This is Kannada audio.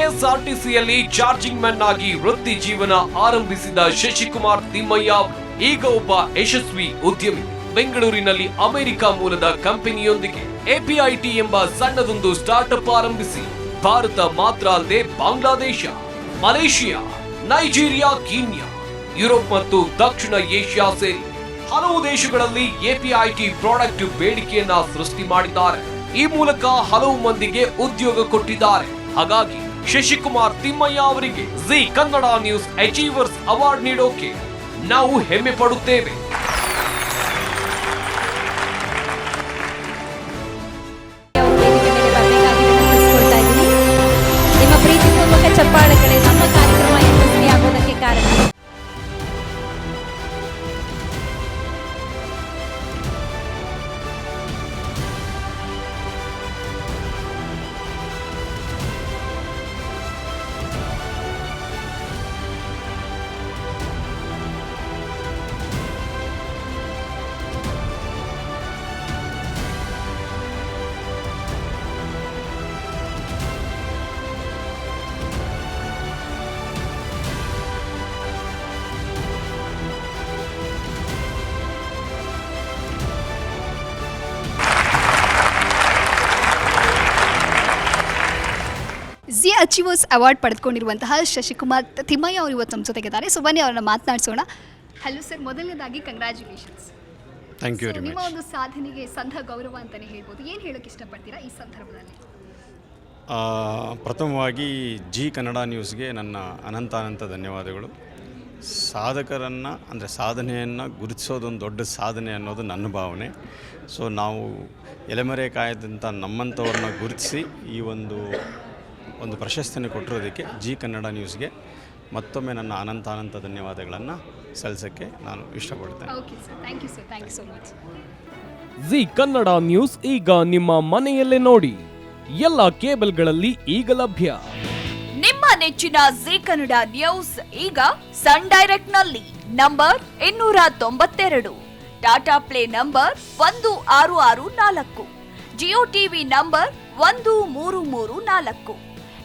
ಕೆಎಸ್ಆರ್ಟಿಸಿಯಲ್ಲಿ ಚಾರ್ಜಿಂಗ್ ಮ್ಯಾನ್ ಆಗಿ ವೃತ್ತಿ ಜೀವನ ಆರಂಭಿಸಿದ ಶಶಿಕುಮಾರ್ ತಿಮ್ಮಯ್ಯ ಈಗ ಒಬ್ಬ ಯಶಸ್ವಿ ಉದ್ಯಮಿ. ಬೆಂಗಳೂರಿನಲ್ಲಿ ಅಮೆರಿಕ ಮೂಲದ ಕಂಪನಿಯೊಂದಿಗೆ ಎಪಿಐಟಿ ಎಂಬ ಸಣ್ಣದೊಂದು ಸ್ಟಾರ್ಟ್ಅಪ್ ಆರಂಭಿಸಿ ಭಾರತ ಮಾತ್ರ ಅಲ್ಲದೆ Bangladesh, Malaysia, Nigeria, Kenya, Europe ಮತ್ತು ದಕ್ಷಿಣ ಏಷ್ಯಾ ಸೇರಿ ಹಲವು ದೇಶಗಳಲ್ಲಿ ಎಪಿಐಟಿ ಪ್ರಾಡಕ್ಟ್ ಬೇಡಿಕೆಯನ್ನ ಸೃಷ್ಟಿ ಮಾಡಿದ್ದಾರೆ. ಈ ಮೂಲಕ ಹಲವು ಮಂದಿಗೆ ಉದ್ಯೋಗ ಕೊಟ್ಟಿದ್ದಾರೆ. ಹಾಗಾಗಿ ಶಶಿಕುಮಾರ್ ತಿಮ್ಮಯ್ಯ ಅವರಿಗೆ Zee Kannada news achievers award ನೀಡೋಕೆ ನಾವು ಹೆಮ್ಮೆ ಪಡುತ್ತೇವೆ. ಜಿ ಅಚೀವರ್ಸ್ ಅವಾರ್ಡ್ ಪಡೆದುಕೊಂಡಿರುವಂತಹ ಶಶಿಕುಮಾರ್ ತಿಮ್ಮಯ್ಯ ಅವರು ಇವತ್ತು ನಮ್ಮ ಜೊತೆಗಿದ್ದಾರೆ. ಸೊ ಬನ್ನಿ ಅವರನ್ನು ಮಾತನಾಡಿಸೋಣ. ಹಲೋ ಸರ್ ಮೊದಲನೇದಾಗಿ ಕಂಗ್ರ್ಯಾಚುಲೇಷನ್ಸ್ ಥ್ಯಾಂಕ್ ಯು ವೆರಿ ನಿಮ್ಮ ಮಚ್ ಒಂದು ಸಾಧನೆಗೆ ಸಂಧ ಗೌರವ ಅಂತಲೇ ಹೇಳ್ಬೋದು. ಏನು ಹೇಳೋಕೆ ಇಷ್ಟಪಡ್ತೀರಾ ಈ ಸಂದರ್ಭದಲ್ಲಿ? ಪ್ರಥಮವಾಗಿ ಜಿ ಕನ್ನಡ ನ್ಯೂಸ್ಗೆ ನನ್ನ ಅನಂತ ಅನಂತ ಧನ್ಯವಾದಗಳು. ಸಾಧಕರನ್ನು ಅಂದರೆ ಸಾಧನೆಯನ್ನು ಗುರುತಿಸೋದೊಂದು ದೊಡ್ಡ ಸಾಧನೆ ಅನ್ನೋದು ನನ್ನ ಭಾವನೆ. ಸೊ ನಾವು ಎಲೆಮರೆ ಕಾಯದಂಥ ನಮ್ಮಂಥವ್ರನ್ನ ಗುರುತಿಸಿ ಈ ಒಂದು ಒಂದು ಪ್ರಶಸ್ತಿಯನ್ನು ಕೊಟ್ಟಿರೋದಕ್ಕೆ ಜಿ ಕನ್ನಡ ನ್ಯೂಸ್ಗೆ ಮತ್ತೊಮ್ಮೆ ನನ್ನ ಅನಂತ ಅನಂತ ಧನ್ಯವಾದಗಳನ್ನು ಸಲ್ಲಿಸೋಕ್ಕೆ ನಾನು ಇಷ್ಟಪಡ್ತೇನೆ. Okay sir thank you sir thank you so much Zee Kannada news ಈಗ ನಿಮ್ಮ ಮನೆಯಲ್ಲೇ ನೋಡಿ. ಎಲ್ಲ ಕೇಬಲ್ಗಳಲ್ಲಿ ಈಗ ಲಭ್ಯ. ನಿಮ್ಮ ನೆಚ್ಚಿನ ಜಿ ಕನ್ನಡ ನ್ಯೂಸ್ ಈಗ ಸನ್ ಡೈರೆಕ್ಟ್ನಲ್ಲಿ ನಂಬರ್ ಇನ್ನೂರ ತೊಂಬತ್ತೆರಡು. ಟಾಟಾ ಪ್ಲೇ ನಂಬರ್ ಒಂದು ಆರು ಆರು ನಾಲ್ಕು. ಜಿಯೋ ಟಿವಿ ನಂಬರ್ ಒಂದು ಮೂರು ಮೂರು ನಾಲ್ಕು.